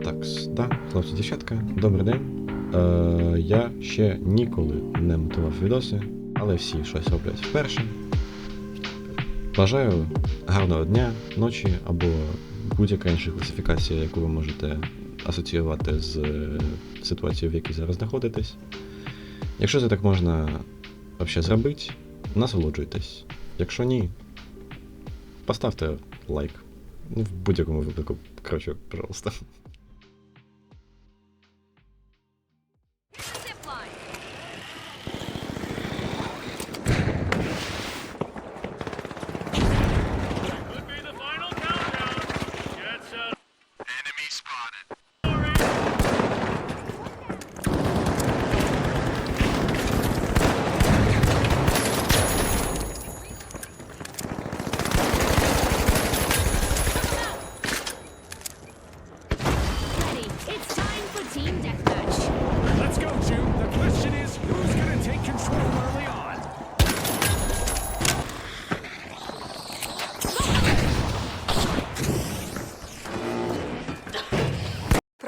та хлопці, дівчатка, добрий день. Е, я ще ніколи не монтував відоси, але всі щось роблять вперше. Бажаю гарного дня, ночі або будь-яка інша класифікація, яку ви можете асоціювати з е, ситуацією, в якій зараз знаходитесь. Якщо це так можна взагалі зробити, насолоджуйтесь. Якщо ні, поставте лайк. Ну, в будь-якому випадку, коротше, пожалуйста.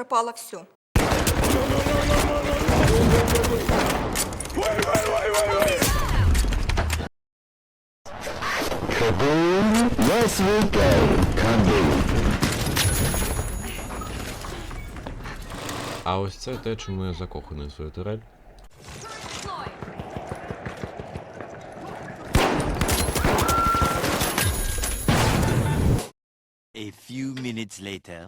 Пропало все. Yes, we. А ось це те, чому я закоханий в свою турель. A few minutes later.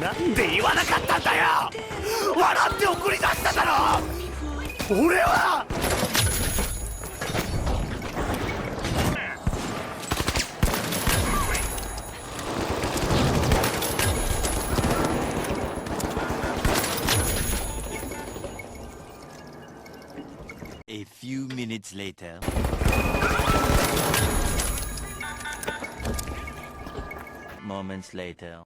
なんで言わなかったんだよ笑って送り出しただろ俺は A few minutes later. Moments later.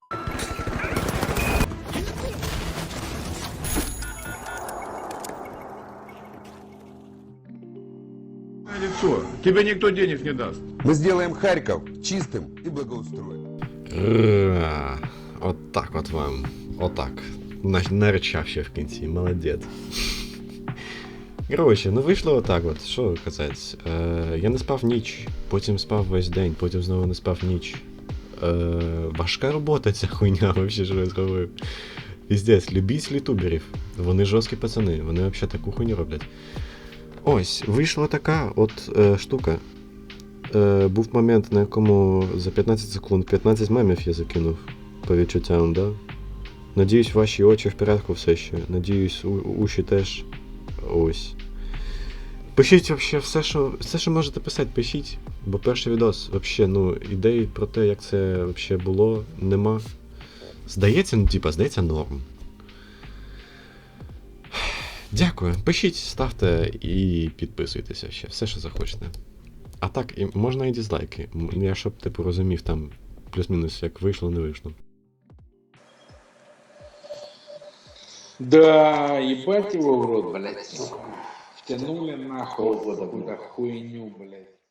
лицо. Тебе никто денег не даст. Мы сделаем Харьков чистым и благоустроенным. Ра. От так от вам. Отак. На- Наричав ще в кінці, молодець. Коротше, ну вийшло отак от. Що казати? Е, я не спав ніч, потім спав весь день, потім знову не спав ніч. Е, важка робота ця хуйня, вообще що я зробив. Піздець, любіть лютуберів. Вони жорсткі пацани, вони взагалі таку хуйню роблять. Ось, вийшла така от е, штука. Е, був момент, на якому за 15 секунд 15 мемів я закинув по відчуттям, да? Надіюсь, ваші очі в порядку все ще. Надіюсь, уші теж. Ось. Пишіть вообще все, що, все, що можете писати, пишіть. Бо перший відос, вообще, ну, ідей про те, як це вообще було, нема. Здається, ну, типа, здається, норм. Дякую. Пишіть, ставте і підписуйтеся ще. Все, що захочете. А так, і можна і дізлайки. Я щоб типу розумів там плюс-мінус, як вийшло, не вийшло. Да, ебать его в рот, блядь. Втянули нахуй в какую-то хуйню, блядь.